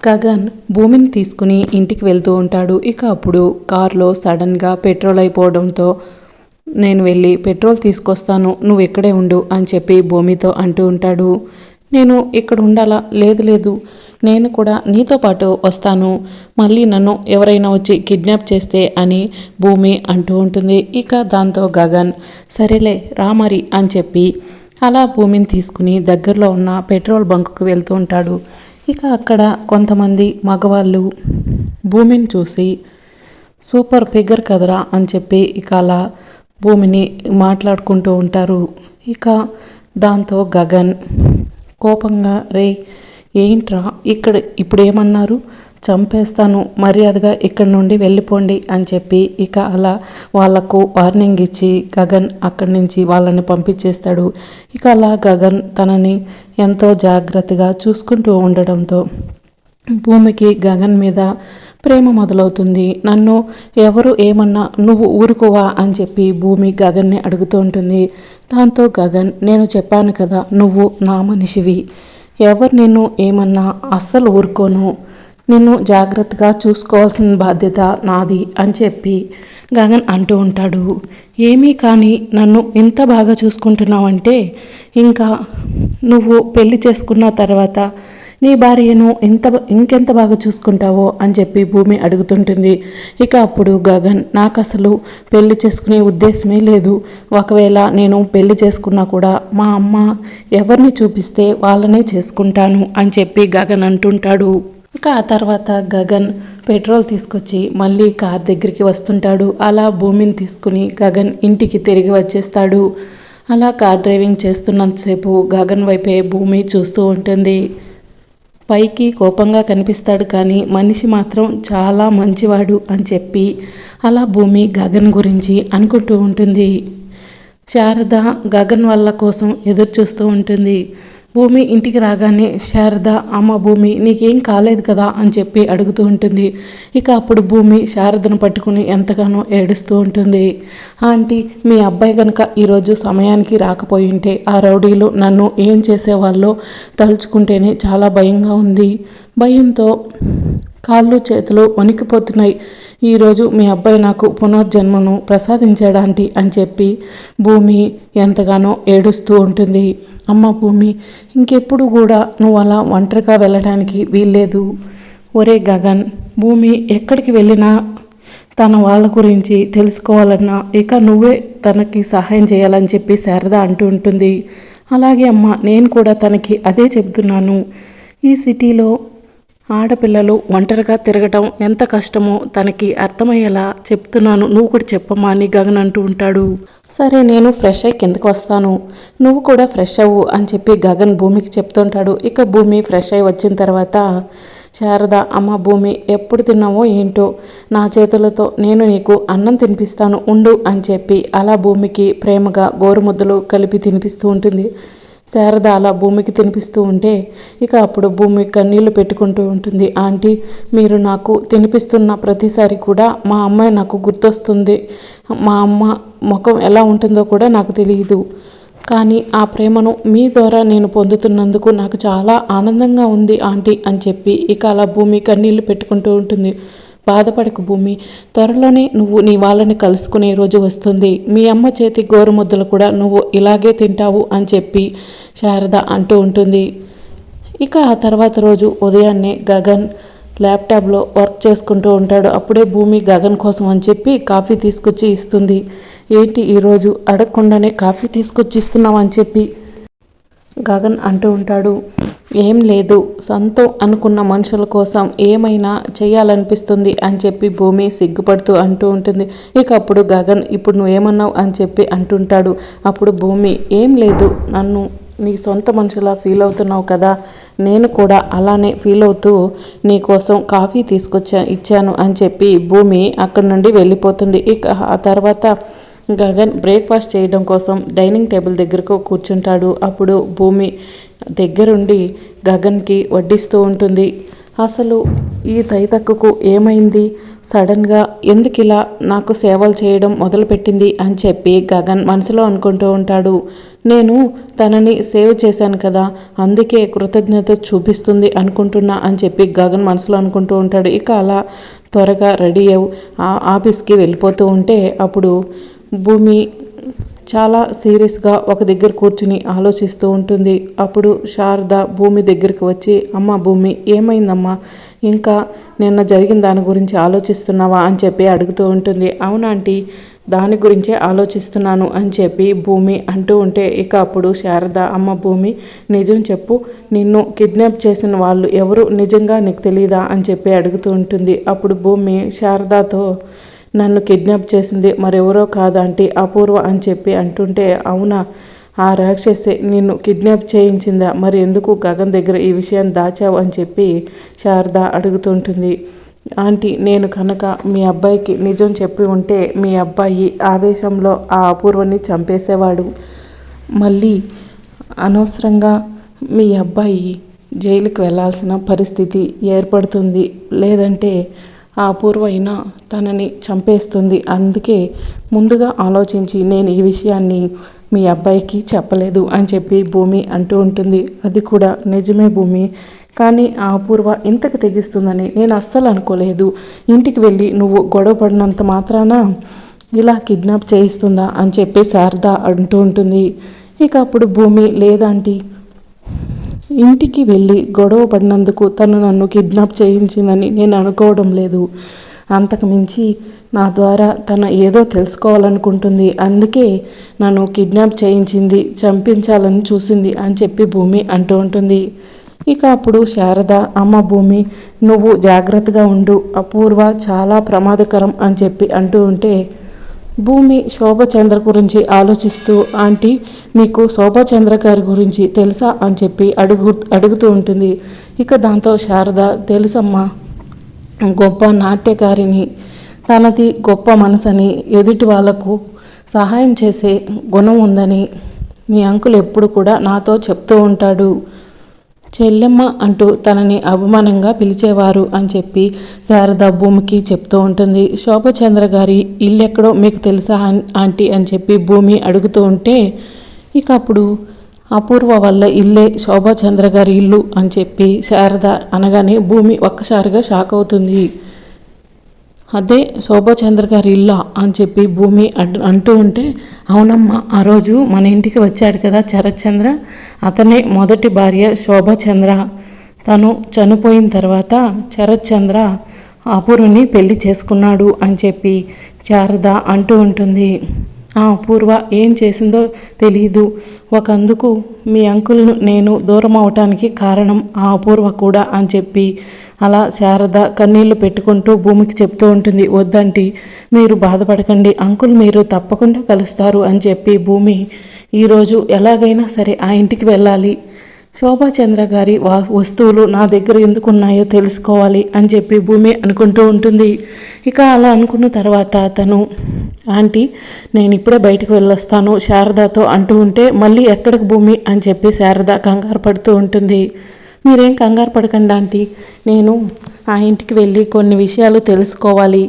గగన్ భూమిని తీసుకుని ఇంటికి వెళ్తూ ఉంటాడు. ఇక అప్పుడు కారులో సడన్గా పెట్రోల్ అయిపోవడంతో నేను వెళ్ళి పెట్రోల్ తీసుకొస్తాను నువ్వు ఇక్కడే ఉండు అని చెప్పి భూమితో అంటూ ఉంటాడు. నేను ఇక్కడ ఉండాలా? లేదు లేదు. నేను కూడా నీతో పాటు వస్తాను. మళ్ళీ నన్ను ఎవరైనా వచ్చి కిడ్నాప్ చేస్తే అని భూమి అంటూ ఉంటుంది. ఇక దాంతో గగన్ సరేలే రా మరి అని చెప్పి అలా భూమిని తీసుకుని దగ్గరలో ఉన్న పెట్రోల్ బంకుకు వెళ్తూ ఉంటాడు. ఇక అక్కడ కొంతమంది మగవాళ్ళు భూమిని చూసి సూపర్ ఫిగర్ కదరా అని చెప్పి ఇక అలా భూమిని మాట్లాడుకుంటూ ఉంటారు. ఇక దాంతో గగన్ కోపంగా రే ఏంట్రా? ఇక్కడ ఇప్పుడు ఏమన్నారు చంపేస్తాను మర్యాదగా ఇక్కడి నుండి వెళ్ళిపోండి అని చెప్పి ఇక అలా వాళ్ళకు వార్నింగ్ ఇచ్చి గగన్ అక్కడి నుంచి వాళ్ళని పంపించేస్తాడు. ఇక అలా గగన్ తనని ఎంతో జాగ్రత్తగా చూసుకుంటూ ఉండడంతో భూమికి గగన్ మీద ప్రేమ మొదలవుతుంది. నన్ను ఎవరు ఏమన్నా నువ్వు ఊరుకోవా అని చెప్పి భూమి గగన్ని అడుగుతూ ఉంటుంది. దాంతో గగన్ నేను చెప్పాను కదా నువ్వు నా మనిషివి. ఎవరు నిన్ను ఏమన్నా అస్సలు ఊరుకోను. నిన్ను జాగ్రత్తగా చూసుకోవాల్సిన బాధ్యత నాది అని చెప్పి గగన్ అంటూ ఉంటాడు. ఏమీ కానీ నన్ను ఇంత బాగా చూసుకుంటున్నావంటే ఇంకా నువ్వు పెళ్ళి చేసుకున్న తర్వాత నీ భార్యను ఎంత ఇంకెంత బాగా చూసుకుంటావో అని చెప్పి భూమి అడుగుతుంటుంది. ఇక అప్పుడు గగన్ నాకు అసలు పెళ్ళి చేసుకునే ఉద్దేశమే లేదు. ఒకవేళ నేను పెళ్ళి చేసుకున్నా కూడా మా అమ్మ ఎవరిని చూపిస్తే వాళ్ళనే చేసుకుంటాను అని చెప్పి గగన్ అంటుంటాడు. ఇక ఆ తర్వాత గగన్ పెట్రోల్ తీసుకొచ్చి మళ్ళీ కార్ దగ్గరికి వస్తుంటాడు. అలా భూమిని తీసుకుని గగన్ ఇంటికి తిరిగి వచ్చేస్తాడు. అలా కార్ డ్రైవింగ్ చేస్తున్నంతసేపు గగన్ వైపే భూమి చూస్తూ ఉంటుంది. పైకి కోపంగా కనిపిస్తాడు కానీ మనిషి మాత్రం చాలా మంచివాడు అని చెప్పి అలా భూమి గగన్ గురించి అనుకుంటూ ఉంటుంది. శారద గగన్ వాళ్ళ కోసం ఎదురు చూస్తూ ఉంటుంది. భూమి ఇంటికి రాగానే శారద అమ్మ భూమి నీకేం కాలేదు కదా? అని చెప్పి అడుగుతూ ఉంటుంది. ఇక అప్పుడు భూమి శారదను పట్టుకుని ఎంతగానో ఏడుస్తూ ఉంటుంది. ఆంటీ మీ అబ్బాయి కనుక ఈరోజు సమయానికి రాకపోయి ఉంటే ఆ రౌడీలు నన్ను ఏం చేసేవాళ్ళో తలుచుకుంటేనే చాలా భయంగా ఉంది. భయంతో కాళ్ళు చేతులు వణికిపోతున్నాయి. ఈరోజు మీ అబ్బాయి నాకు పునర్జన్మను ప్రసాదించాడాంటి అని చెప్పి భూమి ఎంతగానో ఏడుస్తూ ఉంటుంది. అమ్మ భూమి ఇంకెప్పుడు కూడా నువ్వు అలా ఒంటరిగా వెళ్ళడానికి వీల్లేదు. ఒరే గగన్ భూమి ఎక్కడికి వెళ్ళినా తన వాళ్ళ గురించి తెలుసుకోవాలన్నా ఇక నువ్వే తనకి సహాయం చేయాలని చెప్పి శారద అంటూ ఉంటుంది. అలాగే అమ్మ నేను కూడా తనకి అదే చెప్తున్నాను ఈ సిటీలో ఆడపిల్లలు ఒంటరిగా తిరగటం ఎంత కష్టమో తనకి అర్థమయ్యేలా చెప్తున్నాను. నువ్వు కూడా చెప్పమ్మా అని గగన్ అంటూ ఉంటాడు. సరే నేను ఫ్రెష్ అయ్యి కిందకు వస్తాను. నువ్వు కూడా ఫ్రెష్ అవ్వు అని చెప్పి గగన్ భూమికి చెప్తుంటాడు. ఇక భూమి ఫ్రెష్ అయ్యి వచ్చిన తర్వాత శారద అమ్మ భూమి ఎప్పుడు తిన్నావో ఏంటో? నా చేతులతో నేను నీకు అన్నం తినిపిస్తాను ఉండు అని చెప్పి అలా భూమికి ప్రేమగా గోరుముద్దలు కలిపి తినిపిస్తూ ఉంటుంది. శారద అలా భూమికి తినిపిస్తూ ఉంటే ఇక అప్పుడు భూమి కన్నీళ్ళు పెట్టుకుంటూ ఉంటుంది. ఆంటీ మీరు నాకు తినిపిస్తున్న ప్రతిసారి కూడా మా అమ్మాయి నాకు గుర్తొస్తుంది. మా అమ్మ ముఖం ఎలా ఉంటుందో కూడా నాకు తెలియదు కానీ ఆ ప్రేమను మీ ద్వారా నేను పొందుతున్నందుకు నాకు చాలా ఆనందంగా ఉంది ఆంటీ అని చెప్పి ఇక అలా భూమి కన్నీళ్ళు పెట్టుకుంటూ ఉంటుంది. బాధపడకు భూమి. త్వరలోనే నువ్వు నీ వాళ్ళని కలుసుకునే రోజు వస్తుంది. మీ అమ్మ చేతి గోరుముద్దలు కూడా నువ్వు ఇలాగే తింటావు అని చెప్పి శారద అంటూ ఉంటుంది. ఇక ఆ తర్వాత రోజు ఉదయాన్నే గగన్ ల్యాప్టాప్లో వర్క్ చేసుకుంటూ ఉంటాడు. అప్పుడే భూమి గగన్ కోసం అని చెప్పి కాఫీ తీసుకొచ్చి ఇస్తుంది. ఏంటి ఈరోజు అడగకుండానే కాఫీ తీసుకొచ్చి ఇస్తున్నావు అని చెప్పి గగన్ అంటూ ఉంటాడు. ఏం లేదు సొంతం అనుకున్న మనుషుల కోసం ఏమైనా చేయాలనిపిస్తుంది అని చెప్పి భూమి సిగ్గుపడుతూ అంటూ ఉంటుంది. ఇక అప్పుడు గగన్ ఇప్పుడు నువ్వేమన్నావు? అని చెప్పి అంటుంటాడు. అప్పుడు భూమి ఏం లేదు నన్ను నీ సొంత మనుషులా ఫీల్ అవుతున్నావు కదా. నేను కూడా అలానే ఫీల్ అవుతూ నీ కోసం కాఫీ తీసుకొచ్చా ఇచ్చాను అని చెప్పి భూమి అక్కడి నుండి వెళ్ళిపోతుంది. ఇక ఆ తర్వాత గగన్ బ్రేక్ఫాస్ట్ చేయడం కోసం డైనింగ్ టేబుల్ దగ్గరకు కూర్చుంటాడు. అప్పుడు భూమి దగ్గరుండి గగన్కి వడ్డిస్తూ ఉంటుంది. అసలు ఈ తైతక్కకు ఏమైంది? సడన్గా ఎందుకు ఇలా నాకు సేవలు చేయడం మొదలుపెట్టింది అని చెప్పి గగన్ మనసులో అనుకుంటూ ఉంటాడు. నేను తనని సేవ్ చేశాను కదా అందుకే కృతజ్ఞత చూపిస్తుంది అనుకుంటున్నా అని చెప్పి గగన్ మనసులో అనుకుంటూ ఉంటాడు. ఇక అలా త్వరగా రెడీ అవు ఆఫీస్కి వెళ్ళిపోతూ ఉంటే అప్పుడు భూమి చాలా సీరియస్గా ఒక దగ్గర కూర్చుని ఆలోచిస్తూ ఉంటుంది. అప్పుడు శారద భూమి దగ్గరికి వచ్చి అమ్మ భూమి ఏమైందమ్మా? ఇంకా నిన్న జరిగిన దాని గురించి ఆలోచిస్తున్నావా? అని చెప్పి అడుగుతూ ఉంటుంది. అవునాంటీ దాని గురించే ఆలోచిస్తున్నాను అని చెప్పి భూమి అంటూ ఉంటే ఇక అప్పుడు శారద అమ్మ భూమి నిజం చెప్పు. నిన్ను కిడ్నాప్ చేసిన వాళ్ళు ఎవరు? నిజంగా నీకు తెలియదా అని చెప్పి అడుగుతూ ఉంటుంది. అప్పుడు భూమి శారదాతో నన్ను కిడ్నాప్ చేసింది మరెవరో కాదంటే అపూర్వ అని చెప్పి అంటుంటే అవునా? ఆ రాక్షసి నిన్ను కిడ్నాప్ చేయించిందా? మరి ఎందుకు గగన్ దగ్గర ఈ విషయం దాచావు అని చెప్పి శారద అడుగుతుంటుంది. ఆంటీ నేను కనుక మీ అబ్బాయికి నిజం చెప్పి ఉంటే మీ అబ్బాయి ఆవేశంలో ఆ అపూర్వని చంపేసేవాడు. మళ్ళీ అనవసరంగా మీ అబ్బాయి జైలుకి వెళ్ళాల్సిన పరిస్థితి ఏర్పడుతుంది. లేదంటే ఆ అపూర్వ అయినా తనని చంపేస్తుంది. అందుకే ముందుగా ఆలోచించి నేను ఈ విషయాన్ని మీ అబ్బాయికి చెప్పలేదు అని చెప్పి భూమి అంటూ ఉంటుంది. అది కూడా నిజమే భూమి. కానీ ఆ అపూర్వ ఇంతకు తెగిస్తుందని నేను అస్సలు అనుకోలేదు. ఇంటికి వెళ్ళి నువ్వు గొడవ పడినంత మాత్రాన ఇలా కిడ్నాప్ చేయిస్తుందా అని చెప్పి శారద అంటూ ఉంటుంది. ఇక అప్పుడు భూమి లేదంటీ ఇంటికి వెళ్ళి గొడవ పడినందుకు తను నన్ను కిడ్నాప్ చేయించిందని నేను అనుకోవడం లేదు. అంతకు మించి నా ద్వారా తన ఏదో తెలుసుకోవాలనుకుంటుంది. అందుకే నన్ను కిడ్నాప్ చేయించింది చంపించాలని చూసింది అని చెప్పి భూమి అంటూ ఉంటుంది. ఇక అప్పుడు శారద అమ్మ భూమి నువ్వు జాగ్రత్తగా ఉండు. అపూర్వ చాలా ప్రమాదకరం అని చెప్పి అంటూ ఉంటే భూమి శోభచంద్ర గురించి ఆలోచిస్తూ ఆంటీ మీకు శోభచంద్ర గారి గురించి తెలుసా? అని చెప్పి అడుగు అడుగుతూ ఉంటుంది. ఇక దాంతో శారద తెలుసమ్మా గొప్ప నాట్యకారిని తనది గొప్ప మనసని ఎదుటి వాళ్ళకు సహాయం చేసే గుణం ఉందని మీ అంకుల్ ఎప్పుడు కూడా నాతో చెప్తూ ఉంటాడు. చెల్లెమ్మ అంటూ తనని అవమానంగా పిలిచేవారు అని చెప్పి శారద భూమికి చెప్తూ ఉంటుంది. శోభచంద్ర గారి ఇల్లెక్కడో మీకు తెలుసా ఆంటీ అని చెప్పి భూమి అడుగుతూ ఉంటే ఇక అప్పుడు అపూర్వ వల్ల ఇల్లే శోభచంద్ర గారి ఇల్లు అని చెప్పి శారద అనగానే భూమి ఒక్కసారిగా షాక్ అవుతుంది. అదే శోభాచంద్ర గారి ఇల్లా అని చెప్పి భూమి అంటూ ఉంటే అవునమ్మా ఆ రోజు మన ఇంటికి వచ్చాడు కదా శరత్చంద్ర. అతనే మొదటి భార్య శోభాచంద్ర. తను చనిపోయిన తర్వాత శరత్చంద్ర అపురుని పెళ్ళి చేసుకున్నాడు అని చెప్పి శారద అంటూ ఉంటుంది. ఆ అపూర్వ ఏం చేసిందో తెలియదు ఒకందుకు మీ అంకుల్ను నేను దూరం అవటానికి కారణం ఆ అపూర్వ కూడా అని చెప్పి అలా శారద కన్నీళ్ళు పెట్టుకుంటూ భూమికి చెప్తూ ఉంటుంది. వద్దంటి మీరు బాధపడకండి. అంకుల్ మీరు తప్పకుండా కలుస్తారు అని చెప్పి భూమి ఈరోజు ఎలాగైనా సరే ఆ ఇంటికి వెళ్ళాలి. శోభాచంద్ర గారి వా వస్తువులు నా దగ్గర ఎందుకు ఉన్నాయో తెలుసుకోవాలి అని చెప్పి భూమి అనుకుంటూ ఉంటుంది. ఇక అలా అనుకున్న తర్వాత తను ఆంటీ నేను ఇప్పుడే బయటకు వెళ్ళొస్తాను శారదతో అంటూ ఉంటే మళ్ళీ ఎక్కడికి భూమి? అని చెప్పి శారద కంగారు పడుతూ ఉంటుంది. మీరేం కంగారు పడకండి ఆంటీ. నేను ఆ ఇంటికి వెళ్ళి కొన్ని విషయాలు తెలుసుకోవాలి.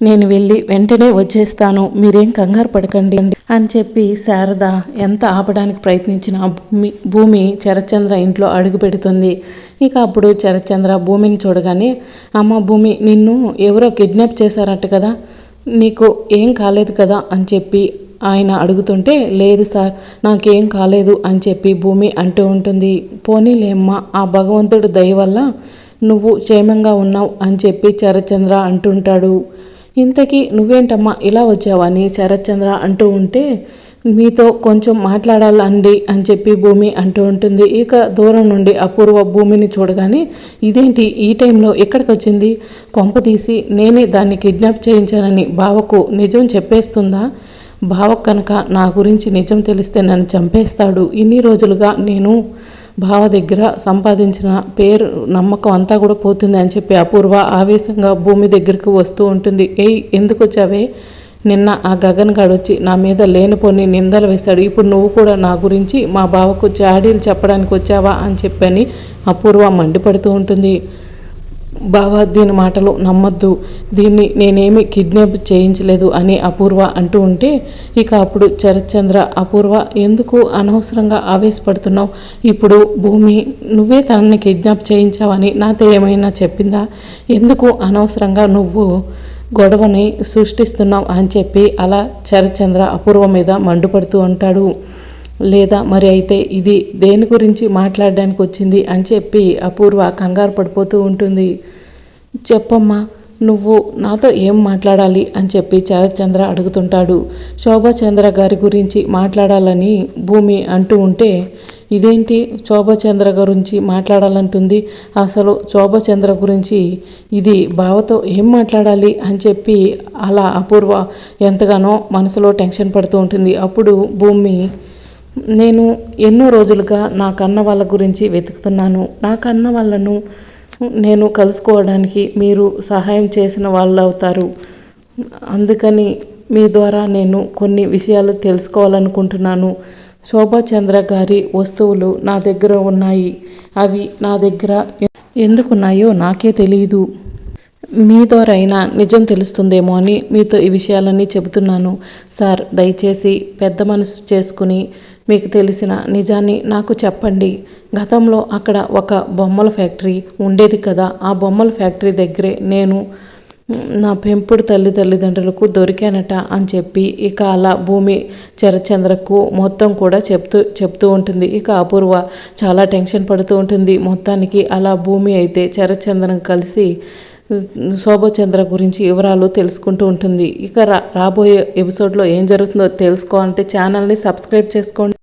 నేను వెళ్ళి వెంటనే వచ్చేస్తాను. మీరేం కంగారు పడకండి. అని చెప్పి శారద ఎంత ఆపడానికి ప్రయత్నించిన భూమి భూమి చరచంద్ర ఇంట్లో అడుగు పెడుతుంది. ఇక అప్పుడు చరచంద్ర భూమిని చూడగానే అమ్మ భూమి నిన్ను ఎవరో కిడ్నాప్ చేశారట కదా. నీకు ఏం కాలేదు కదా? అని చెప్పి ఆయన అడుగుతుంటే లేదు సార్ నాకేం కాలేదు అని చెప్పి భూమి అంటూ ఉంటుంది. పోనీలేమ్మ ఆ భగవంతుడు దయ వల్ల నువ్వు క్షేమంగా ఉన్నావు అని చెప్పి చరచంద్ర అంటుంటాడు. ఇంతకీ నువ్వేంటమ్మా ఇలా వచ్చావని శరత్చంద్ర అంటూ ఉంటే మీతో కొంచెం మాట్లాడాలండి అని చెప్పి భూమి అంటూ ఉంటుంది. ఇక దూరం నుండి అపూర్వ భూమిని చూడగానే ఇదేంటి? ఈ టైంలో ఎక్కడికి వచ్చింది కొంప తీసి నేనే దాన్ని కిడ్నాప్ చేయించానని బావకు నిజం చెప్పేస్తుందా? బావ కనుక నా గురించి నిజం తెలిస్తే నన్ను చంపేస్తాడు. ఇన్ని రోజులుగా నేను బావ దగ్గర సంపాదించిన పేరు నమ్మకం అంతా కూడా పోతుంది అని చెప్పి అపూర్వ ఆవేశంగా భూమి దగ్గరకు వస్తూ ఉంటుంది. ఏయ్ ఎందుకు వచ్చావే? నిన్న ఆ గగన్ గాడు వచ్చి నా మీద లేనిపోని నిందలు వేశాడు. ఇప్పుడు నువ్వు కూడా నా గురించి మా బావకు చాడీలు చెప్పడానికి వచ్చావా అని చెప్పని అపూర్వ మండిపడుతూ ఉంటుంది. బావా దీని మాటలు నమ్మొద్దు. దీన్ని నేనేమి కిడ్నాప్ చేయించలేదు అని అపూర్వ అంటూ ఉంటే ఇక అప్పుడు శరత్చంద్ర అపూర్వ ఎందుకు అనవసరంగా ఆవేశపడుతున్నావు? ఇప్పుడు భూమి నువ్వే తనని కిడ్నాప్ చేయించావని నాతో ఏమైనా చెప్పిందా? ఎందుకు అనవసరంగా నువ్వు గొడవని సృష్టిస్తున్నావు అని చెప్పి అలా శరత్చంద్ర అపూర్వ మీద మండుపడుతూ ఉంటాడు. లేదా మరి అయితే ఇది దేని గురించి మాట్లాడడానికి వచ్చింది అని చెప్పి అపూర్వ కంగారు పడిపోతూ ఉంటుంది. చెప్పమ్మా నువ్వు నాతో ఏం మాట్లాడాలి అని చెప్పి చంద్ర అడుగుతుంటాడు. శోభాచంద్ర గారి గురించి మాట్లాడాలని భూమి అంటూ ఉంటే ఇదేంటి శోభాచంద్ర గురించి మాట్లాడాలంటుంది? అసలు శోభాచంద్ర గురించి ఇది బావతో ఏం మాట్లాడాలి అని చెప్పి అలా అపూర్వ ఎంతగానో మనసులో టెన్షన్ పడుతూ ఉంటుంది. అప్పుడు భూమి నేను ఎన్నో రోజులుగా నా కన్న వాళ్ళ గురించి వెతుకుతున్నాను. నా కన్న వాళ్ళను నేను కలుసుకోవడానికి మీరు సహాయం చేసిన వాళ్ళు అవుతారు అందుకని మీ ద్వారా నేను కొన్ని విషయాలు తెలుసుకోవాలనుకుంటున్నాను. శోభాచంద్ర గారి వస్తువులు నా దగ్గర ఉన్నాయి. అవి నా దగ్గర ఎందుకున్నాయో నాకే తెలియదు మీ ద్వారా అయినా నిజం తెలుస్తుందేమో అని మీతో ఈ విషయాలన్నీ చెబుతున్నాను. సార్ దయచేసి పెద్ద మనసు చేసుకుని మీకు తెలిసిన నిజాన్ని నాకు చెప్పండి. గతంలో అక్కడ ఒక బొమ్మల ఫ్యాక్టరీ ఉండేది కదా. ఆ బొమ్మల ఫ్యాక్టరీ దగ్గరే నేను నా పెంపుడు తల్లి తల్లిదండ్రులకు దొరికానట అని చెప్పి ఇక అలా భూమి చరచంద్రకు మొత్తం కూడా చెప్తూ చెప్తూ ఉంటుంది. ఇక అపూర్వ చాలా టెన్షన్ పడుతూ ఉంటుంది. మొత్తానికి అలా భూమి అయితే చరచంద్రం కలిసి శోభచంద్ర గురించి వివరాలు తెలుసుకుంటూ ఉంటుంది. ఇక రా రాబోయే ఎపిసోడ్లో ఏం జరుగుతుందో తెలుసుకోవాలంటే ఛానల్ని సబ్స్క్రైబ్ చేసుకోండి.